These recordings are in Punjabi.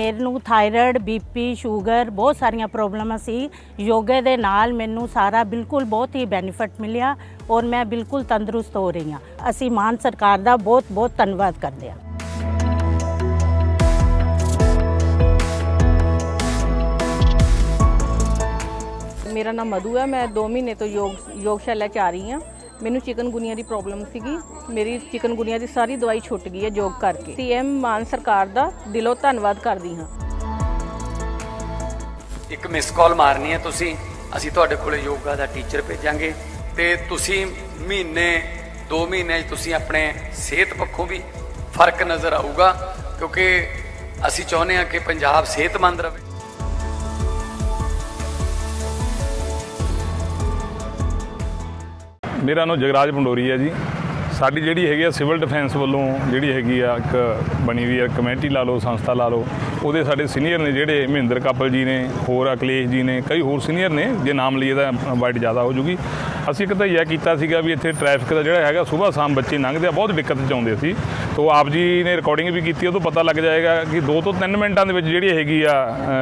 ਮੈਨੂੰ ਥਾਇਰਾਇਡ ਬੀਪੀ ਸ਼ੂਗਰ, ਬਹੁਤ ਸਾਰੀਆਂ ਪ੍ਰੋਬਲਮਾਂ ਸੀ। ਯੋਗੇ ਦੇ ਨਾਲ ਮੈਨੂੰ ਸਾਰਾ ਬਿਲਕੁਲ ਬਹੁਤ ਹੀ ਬੈਨੀਫਿਟ ਮਿਲਿਆ ਔਰ ਮੈਂ ਬਿਲਕੁਲ ਤੰਦਰੁਸਤ ਹੋ ਰਹੀ ਹਾਂ। ਅਸੀਂ ਮਾਨ ਸਰਕਾਰ ਦਾ ਬਹੁਤ ਬਹੁਤ ਧੰਨਵਾਦ ਕਰਦੇ ਹਾਂ। ਮੇਰਾ ਨਾਮ ਮਧੂ ਹੈ। ਮੈਂ 2 ਮਹੀਨੇ ਤੋਂ ਯੋਗ, ਯੋਗਸ਼ਾਲਾ ਚ ਆ ਰਹੀ ਹਾਂ। ਮੈਨੂੰ ਚਿਕਨਗੁਨੀਆ ਦੀ ਪ੍ਰੋਬਲਮ ਸੀਗੀ। ਮੇਰੀ ਚਿਕਨਗੁਨੀਆ ਦੀ ਸਾਰੀ ਦਵਾਈ ਛੁੱਟ ਗਈ ਹੈ ਯੋਗ ਕਰਕੇ। ਸੀਐਮ ਮਾਨ ਸਰਕਾਰ ਦਾ ਦਿਲੋਂ ਧੰਨਵਾਦ ਕਰਦੀ ਹਾਂ। ਇੱਕ ਮਿਸ ਕਾਲ ਮਾਰਨੀ ਹੈ ਤੁਸੀਂ। ਅਸੀਂ ਤੁਹਾਡੇ ਕੋਲੇ ਯੋਗਾ ਦਾ ਟੀਚਰ ਭੇਜਾਂਗੇ ਤੇ ਤੁਸੀਂ ਮਹੀਨੇ 2 ਮਹੀਨੇ 'ਚ ਤੁਸੀਂ ਆਪਣੇ ਸਿਹਤ ਪੱਖੋਂ ਵੀ ਫ਼ਰਕ ਨਜ਼ਰ ਆਊਗਾ ਕਿਉਂਕਿ ਅਸੀਂ ਚਾਹੁੰਦੇ ਹਾਂ ਕਿ ਪੰਜਾਬ ਸਿਹਤਮੰਦ ਰਹੇ। ਮੇਰਾ ਨਾਮ ਜਗਰਾਜ ਪੰਡੋਰੀ ਹੈ ਜੀ। ਸਾਡੀ ਜਿਹੜੀ ਹੈਗੀ ਆ ਸਿਵਲ ਡਿਫੈਂਸ ਵੱਲੋਂ ਜਿਹੜੀ ਹੈਗੀ ਆ ਇੱਕ ਬਣੀ ਹੋਈ ਆ ਕਮੇਟੀ ਲਾ ਲਓ, ਸੰਸਥਾ ਲਾ ਲਓ ਉਹਦੇ ਸਾਡੇ ਸੀਨੀਅਰ ਨੇ ਜਿਹੜੇ ਮਹਿੰਦਰ ਕਪਲ ਜੀ ਨੇ ਹੋਰ ਅਕਲੇਸ਼ ਜੀ ਨੇ ਕਈ ਹੋਰ ਸੀਨੀਅਰ ਨੇ ਜੇ ਨਾਮ ਲਈਏ ਤਾਂ ਵਾਈਟ ਜ਼ਿਆਦਾ ਹੋ ਜੂਗੀ। ਅਸੀਂ ਇੱਕ ਧਈਆ ਕੀਤਾ ਸੀਗਾ ਵੀ ਇੱਥੇ ਟ੍ਰੈਫਿਕ ਦਾ ਜਿਹੜਾ ਹੈਗਾ ਸਵੇਰ ਸ਼ਾਮ ਬੱਚੇ ਲੰਘਦੇ ਆ ਬਹੁਤ ਦਿੱਕਤ ਚ ਆਉਂਦੇ ਸੀ। ਤੋਂ ਆਪ ਜੀ ਨੇ ਰਿਕਾਰਡਿੰਗ ਵੀ ਕੀਤੀ ਉਹ ਤੋਂ ਪਤਾ ਲੱਗ ਜਾਏਗਾ ਕਿ 2 ਤੋਂ 3 ਮਿੰਟਾਂ ਦੇ ਵਿੱਚ ਜਿਹੜੀ ਹੈਗੀ ਆ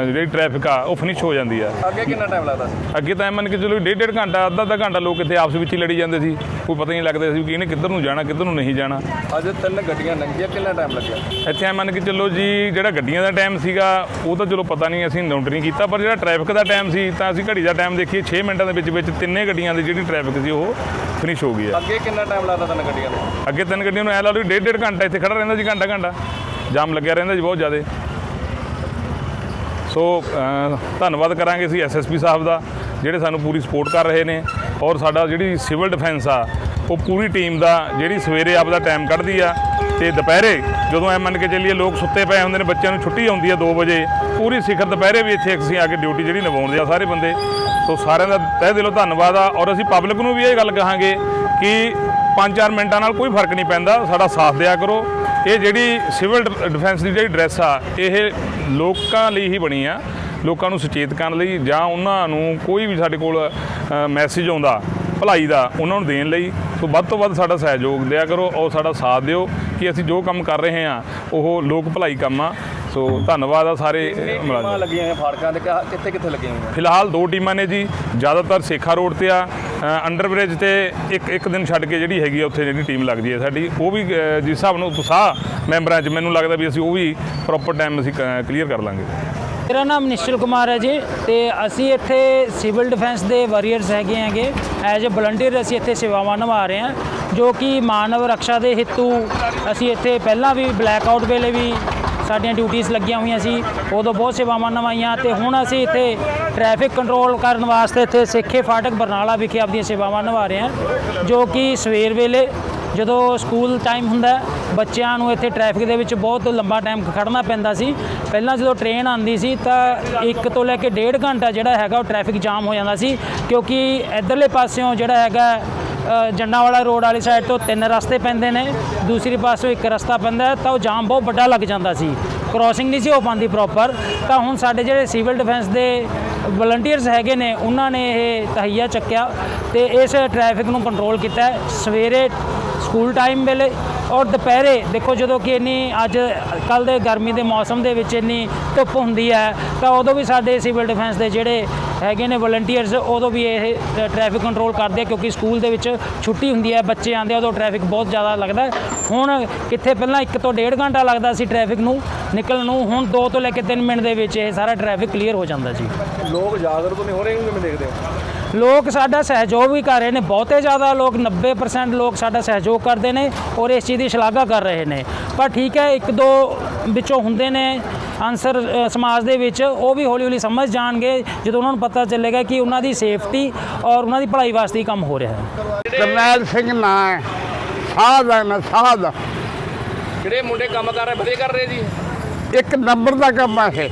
ਜਿਹੜੀ ਟ੍ਰੈਫਿਕ ਆ ਉਹ ਫਿਨਿਸ਼ ਹੋ ਜਾਂਦੀ ਆ। ਅੱਗੇ ਕਿੰਨਾ ਟਾਈਮ ਲੱਗਦਾ ਸੀ? ਅੱਗੇ ਤਾਂ ਮੰਨ ਕੇ ਚਲੋ ਡੇਢ ਡੇਢ ਘੰਟਾ ਅੱਧਾ ਅੱਧਾ ਘੰਟਾ ਲੋਕ ਇੱਥੇ ਆਪਸ ਵਿੱਚ ਹੀ ਲੜੀ ਜਾਂਦੇ ਸੀ। ਕੋਈ ਪਤਾ ਨਹੀਂ ਲੱਗਦਾ ਸੀ ਕਿ ਇਹਨੇ ਕਿੱਧਰ ਨੂੰ ਜਾਣਾ ਕਿੱਧਰ ਨੂੰ ਨਹੀਂ ਜਾਣਾ। ਅੱਜ ਤਿੰਨ ਗੱਡੀਆਂ ਲੰਘੀਆਂ ਕਿੰਨਾ ਟਾਈਮ ਲੱਗਿਆ? ਇੱਥੇ ਮੰਨ ਕੇ ਚੱਲੋ ਜੀ ਜਿਹੜਾ ਗੱਡੀਆਂ ਦਾ ਟਾਈਮ ਸੀਗਾ ਉਹ ਤਾਂ ਚਲੋ ਪਤਾ ਨਹੀਂ ਅਸੀਂ ਨੋਟ ਨਹੀਂ ਕੀਤਾ ਪਰ ਜਿਹੜਾ ਟ੍ਰੈਫਿਕ ਦਾ ਟਾਈਮ ਸੀ ਤਾਂ ਅਸੀਂ ਘੜੀ ਦਾ ਟਾਈਮ ਦੇਖੀਏ 6 ਮਿੰਟਾਂ ਦੇ ਵਿੱਚ ਵਿੱਚ ਤਿੰਨੇ ਗੱਡੀਆਂ ਦੀ ਜਿਹੜੀ ਟ੍ਰੈਫਿਕ ਸੀ ਉਹ ਫਿਨਿਸ਼ ਹੋ ਗਈ ਹੈ। ਅੱਗੇ ਕਿੰਨਾ ਟਾਈਮ ਲੱਗਦਾ ਤਿੰਨ ਗੱਡੀਆਂ ਨੂੰ? ਅੱਗੇ ਤਿੰਨ ਗੱਡੀਆਂ ਨੂੰ ਐ ਲਾ ਲਓ ਡੇਢ ਡੇਢ ਘੰਟਾ ਇੱਥੇ ਖੜਾ ਰਹਿੰਦਾ ਜੀ ਘੰਟਾ ਘੰਟਾ। ਜਾਮ ਲੱਗਿਆ ਰਹਿੰਦਾ ਜੀ ਬਹੁਤ ਜ਼ਿਆਦਾ। ਸੋ ਧੰਨਵਾਦ ਕਰਾਂਗੇ ਅਸੀਂ ਐਸਐਸਪੀ ਸਾਹਿਬ ਦਾ ਜਿਹੜੇ ਸਾਨੂੰ ਪੂਰੀ ਸਪੋਰਟ ਕਰ ਰਹੇ ਨੇ ਔਰ ਸਾਡਾ ਜਿਹੜੀ ਸਿਵਲ ਡਿਫੈਂਸ ਆ ਉਹ ਪੂਰੀ ਟੀਮ ਦਾ ਜਿਹੜੀ ਸਵੇਰੇ ਆਪਦਾ ਟਾਈਮ ਕੱਢਦੀ ਆ ਤੇ ਦੁਪਹਿਰੇ ਜਦੋਂ ਐ ਮੰਨ ਕੇ ਚੱਲੀਏ ਲੋਕ ਸੁੱਤੇ ਪਏ ਹੁੰਦੇ ਨੇ, ਬੱਚਿਆਂ ਨੂੰ ਛੁੱਟੀ ਆਉਂਦੀ ਆ 2 ਵਜੇ, ਪੂਰੀ ਸਿਖਰ ਦੁਪਹਿਰੇ ਵੀ ਇੱਥੇ ਅਸੀਂ ਆ ਕੇ ਡਿਊਟੀ ਜਿਹੜੀ ਨਿਭਾਉਂਦੇ ਆ ਸਾਰੇ ਬੰਦੇ। ਸੋ ਸਾਰਿਆਂ ਦਾ ਤਹਿ ਦਿਲੋਂ ਧੰਨਵਾਦ ਆ ਔਰ ਅਸੀਂ ਪਬਲਿਕ ਨੂੰ ਵੀ ਇਹ ਗੱਲ ਕਹਾਂਗੇ ਕਿ 5-4 ਮਿੰਟਾਂ ਨਾਲ ਕੋਈ ਫ਼ਰਕ ਨਹੀਂ ਪੈਂਦਾ, ਸਾਡਾ ਸਾਥ ਦਿਆ ਕਰੋ। ਇਹ ਜਿਹੜੀ ਸਿਵਲ ਡਿਫੈਂਸ ਦੀ ਜਿਹੜੀ ਡਰੈਸ ਆ, ਇਹ ਲੋਕਾਂ ਲਈ ਹੀ ਬਣੀ ਆ। ਲੋਕਾਂ ਨੂੰ ਸੁਚੇਤ ਕਰਨ ਲਈ ਜਾਂ ਉਹਨਾਂ ਨੂੰ ਕੋਈ ਵੀ ਸਾਡੇ ਕੋਲ ਮੈਸੇਜ ਆਉਂਦਾ, ਭਲਾਈ ਦਾ, ਉਹਨਾਂ ਨੂੰ ਦੇਣ ਲਈ। ਸੋ ਵੱਧ ਤੋਂ ਵੱਧ ਸਾਡਾ ਸਹਿਯੋਗ ਦਿਆ ਕਰੋ ਔਰ ਸਾਡਾ ਸਾਥ ਦਿਓ। ਕਿ ਅਸੀਂ ਜੋ ਕੰਮ ਕਰ ਰਹੇ ਹਾਂ ਉਹ ਲੋਕ ਭਲਾਈ ਕੰਮ ਆ। ਸੋ ਧੰਨਵਾਦ ਆ ਸਾਰੇ ਮੁਲਾਜ਼ਮ। ਲੱਗੀਆਂ ਹੋਈਆਂ ਫਾੜਕਾਂ ਤੇ? ਕਿੱਥੇ ਕਿੱਥੇ ਲੱਗੀਆਂ ਹੋਈਆਂ? ਫਿਲਹਾਲ ਦੋ ਟੀਮਾਂ ਨੇ ਜੀ। ਜ਼ਿਆਦਾਤਰ ਸੇਖਾ ਰੋਡ ਤੇ ਆ। ਅੰਡਰ ਬ੍ਰਿਜ ਤੇ ਇੱਕ ਇੱਕ ਦਿਨ ਛੱਡ ਕੇ ਜਿਹੜੀ ਹੈਗੀ ਆ ਉੱਥੇ ਜਿਹੜੀ ਟੀਮ ਲੱਗਦੀ ਹੈ ਸਾਡੀ। ਉਹ ਵੀ ਜਿਸ ਹਿਸਾਬ ਨਾਲ ਉਤਸ਼ਾਹ ਮੈਂਬਰਾਂ 'ਚ ਮੈਨੂੰ ਲੱਗਦਾ ਵੀ ਅਸੀਂ ਉਹ ਵੀ ਪ੍ਰੋਪਰ ਟਾਈਮ ਅਸੀਂ ਕਲੀਅਰ ਕਰ ਲਾਂਗੇ। ਮੇਰਾ ਨਾਮ ਨਿਸ਼ਚਲ ਕੁਮਾਰ ਹੈ ਜੀ ਤੇ ਅਸੀਂ ਇੱਥੇ ਸਿਵਲ ਡਿਫੈਂਸ ਦੇ ਵਾਰੀਅਰਸ ਹੈਗੇ ਹੈਗੇ। ਐਜ਼ ਅ ਵਲੰਟੀਅਰ ਅਸੀਂ ਇੱਥੇ ਸੇਵਾਵਾਂ ਨਿਭਾ ਰਹੇ ਹਾਂ, ਜੋ ਕਿ ਮਾਨਵ ਰੱਖਿਆ ਦੇ ਹਿੱਤੂ ਅਸੀਂ ਇੱਥੇ ਪਹਿਲਾਂ ਵੀ ਬਲੈਕ ਆਊਟ ਵੇਲੇ ਵੀ ਸਾਡੀਆਂ ਡਿਊਟੀਆਂ ਲੱਗੀਆਂ ਹੋਈਆਂ ਸੀ, ਉਦੋਂ ਬਹੁਤ ਸੇਵਾਵਾਂ ਨਿਭਾਈਆਂ ਤੇ ਹੁਣ ਅਸੀਂ ਇੱਥੇ ਟ੍ਰੈਫਿਕ ਕੰਟਰੋਲ ਕਰਨ ਵਾਸਤੇ ਇੱਥੇ ਸਿੱਖੇ ਫਾਟਕ ਬਰਨਾਲਾ ਵਿਖੇ ਆਪਣੀਆਂ ਸੇਵਾਵਾਂ ਨਿਭਾ ਰਹੇ ਹਾਂ, ਜੋ ਕਿ ਸਵੇਰ ਵੇਲੇ ਜਦੋਂ ਸਕੂਲ ਟਾਈਮ ਹੁੰਦਾ ਬੱਚਿਆਂ ਨੂੰ ਇੱਥੇ ਟ੍ਰੈਫਿਕ ਦੇ ਵਿੱਚ ਬਹੁਤ ਲੰਬਾ ਟਾਈਮ ਖੜਨਾ ਪੈਂਦਾ ਸੀ। ਪਹਿਲਾਂ ਜਦੋਂ ਟ੍ਰੇਨ ਆਉਂਦੀ ਸੀ ਤਾਂ ਇੱਕ ਤੋਂ ਲੈ ਕੇ ਡੇਢ ਘੰਟਾ ਜਿਹੜਾ ਹੈਗਾ ਉਹ ਟ੍ਰੈਫਿਕ ਜਾਮ ਹੋ ਜਾਂਦਾ ਸੀ ਕਿਉਂਕਿ ਇਧਰਲੇ ਪਾਸਿਓਂ ਜਿਹੜਾ ਹੈਗਾ ਅ, ਜੰਡਾਵਾਲਾ ਰੋਡ ਵਾਲੀ ਸਾਈਡ ਤੋਂ ਤਿੰਨ ਰਸਤੇ ਪੈਂਦੇ ਨੇ ਦੂਸਰੀ ਪਾਸੋਂ ਇੱਕ ਰਸਤਾ ਪੈਂਦਾ ਤਾਂ ਉਹ ਜਾਮ ਬਹੁਤ ਵੱਡਾ ਲੱਗ ਜਾਂਦਾ ਸੀ। ਕ੍ਰਾਸਿੰਗ ਨਹੀਂ ਸੀ ਹੋ ਪਾਉਂਦੀ ਪ੍ਰੋਪਰ ਤਾਂ ਹੁਣ ਸਾਡੇ ਜਿਹੜੇ ਸਿਵਲ ਡਿਫੈਂਸ ਦੇ ਵਲੰਟੀਅਰਸ ਹੈਗੇ ਨੇ ਉਹਨਾਂ ਨੇ ਇਹ ਤਹਈਆ ਚੱਕਿਆ ਤੇ ਇਸ ਟ੍ਰੈਫਿਕ ਨੂੰ ਕੰਟਰੋਲ ਕੀਤਾ ਸਵੇਰੇ ਸਕੂਲ ਟਾਈਮ ਵੇਲੇ ਔਰ ਦੁਪਹਿਰੇ ਦੇਖੋ ਜਦੋਂ ਕਿ ਇੰਨੀ ਅੱਜ ਕੱਲ ਦੇ ਗਰਮੀ ਦੇ ਮੌਸਮ ਦੇ ਵਿੱਚ ਇੰਨੀ ਧੁੱਪ ਹੁੰਦੀ ਹੈ ਤਾਂ ਉਦੋਂ ਵੀ ਸਾਡੇ ਸਿਵਲ ਡਿਫੈਂਸ ਦੇ ਜਿਹੜੇ ਹੈਗੇ ਨੇ ਵਲੰਟੀਅਰਸ ਉਦੋਂ ਵੀ ਇਹ ਟ੍ਰੈਫਿਕ ਕੰਟਰੋਲ ਕਰਦੇ ਆ ਕਿਉਂਕਿ ਸਕੂਲ ਦੇ ਵਿੱਚ ਛੁੱਟੀ ਹੁੰਦੀ ਹੈ ਬੱਚੇ ਆਉਂਦੇ ਉਦੋਂ ਟ੍ਰੈਫਿਕ ਬਹੁਤ ਜ਼ਿਆਦਾ ਲੱਗਦਾ। ਹੁਣ ਕਿੱਥੇ ਪਹਿਲਾਂ 1 ਤੋਂ 1.5 ਘੰਟਾ ਲੱਗਦਾ ਸੀ ਟ੍ਰੈਫਿਕ ਨੂੰ ਨਿਕਲਣ ਨੂੰ ਹੁਣ 2 ਤੋਂ ਲੈ ਕੇ 3 ਮਿੰਟ ਦੇ ਵਿੱਚ ਇਹ ਸਾਰਾ ਟ੍ਰੈਫਿਕ ਕਲੀਅਰ ਹੋ ਜਾਂਦਾ ਜੀ। ਲੋਕ ਜਾਗਰੂਕ ਨਹੀਂ ਹੋ ਰਹੇ ਕਿਵੇਂ ਦੇਖਦੇ ਹੋ? ਲੋਕ ਸਾਡਾ ਸਹਿਯੋਗ ਵੀ ਕਰ ਰਹੇ ਨੇ ਬਹੁਤੇ ਜ਼ਿਆਦਾ ਲੋਕ 90% ਲੋਕ ਸਾਡਾ ਸਹਿਯੋਗ ਕਰਦੇ ਨੇ ਔਰ ਇਸ ਚੀਜ਼ ਦੀ ਸ਼ਲਾਘਾ ਕਰ ਰਹੇ ਨੇ। ਪਰ ਠੀਕ ਹੈ ਇੱਕ ਦੋ ਵਿੱਚੋਂ ਹੁੰਦੇ ਨੇ ਆਨਸਰ ਅ, ਸਮਾਜ ਦੇ ਵਿੱਚ ਉਹ ਵੀ ਹੌਲੀ ਹੌਲੀ ਸਮਝ ਜਾਣਗੇ ਜਦੋਂ ਉਹਨਾਂ ਨੂੰ ਪਤਾ ਚੱਲੇਗਾ ਕਿ ਉਹਨਾਂ ਦੀ ਸੇਫਟੀ ਔਰ ਉਹਨਾਂ ਦੀ ਭਲਾਈ ਵਾਸਤੇ ਹੀ ਕੰਮ ਹੋ ਰਿਹਾ ਹੈ। ਕਰਨੈਲ ਸਿੰਘ ਨਾਂ ਹੈ। ਸਾਧ ਹੈ ਮੈਂ ਸਾਧ। ਜਿਹੜੇ ਮੁੰਡੇ ਕੰਮ ਕਰ ਰਹੇ ਵਧੀਆ ਕਰ ਰਹੇ ਜੀ? ਇੱਕ ਨੰਬਰ ਦਾ ਕੰਮ ਹੈ ਇਹ।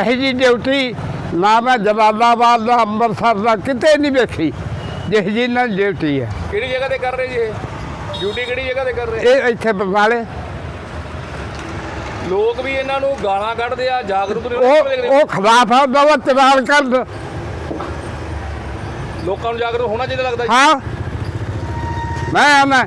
ਇਹੋ ਜੀ ਡਿਊਟੀ ਨਾ ਮੈਂ ਜਲਾਲਾਬਾਦ ਦਾ ਅੰਮ੍ਰਿਤਸਰ ਦਾ ਕਿਤੇ ਨਹੀਂ ਵੇਖੀ। ਜਿਹੋ ਜੀ ਨਾਲ ਡਿਊਟੀ ਹੈ। ਕਿਹੜੀ ਜਗ੍ਹਾ ਤੇ ਕਰ ਰਹੇ ਜੀ ਇਹ? ਡਿਊਟੀ ਕਿਹੜੀ ਜਗ੍ਹਾ ਤੇ ਕਰ ਰਹੇ? ਇਹ ਇੱਥੇ ਬਰਨਾਲੇ। ਲੋਕ ਵੀ ਇਹਨਾਂ ਨੂੰ ਗਾਲਾਂ ਕੱਢਦੇ ਆ ਜਾਗਰੂਕ ਨਹੀਂ ਉਹ ਉਹ ਉਹਦਾ ਵਾ ਚਲਾਨ ਕਰ? ਲੋਕਾਂ ਨੂੰ ਜਾਗਰੂਕ ਹੋਣਾ ਚਾਹੀਦਾ ਲੱਗਦਾ ਹਾਂ। ਮੈਂ ਮੈਂ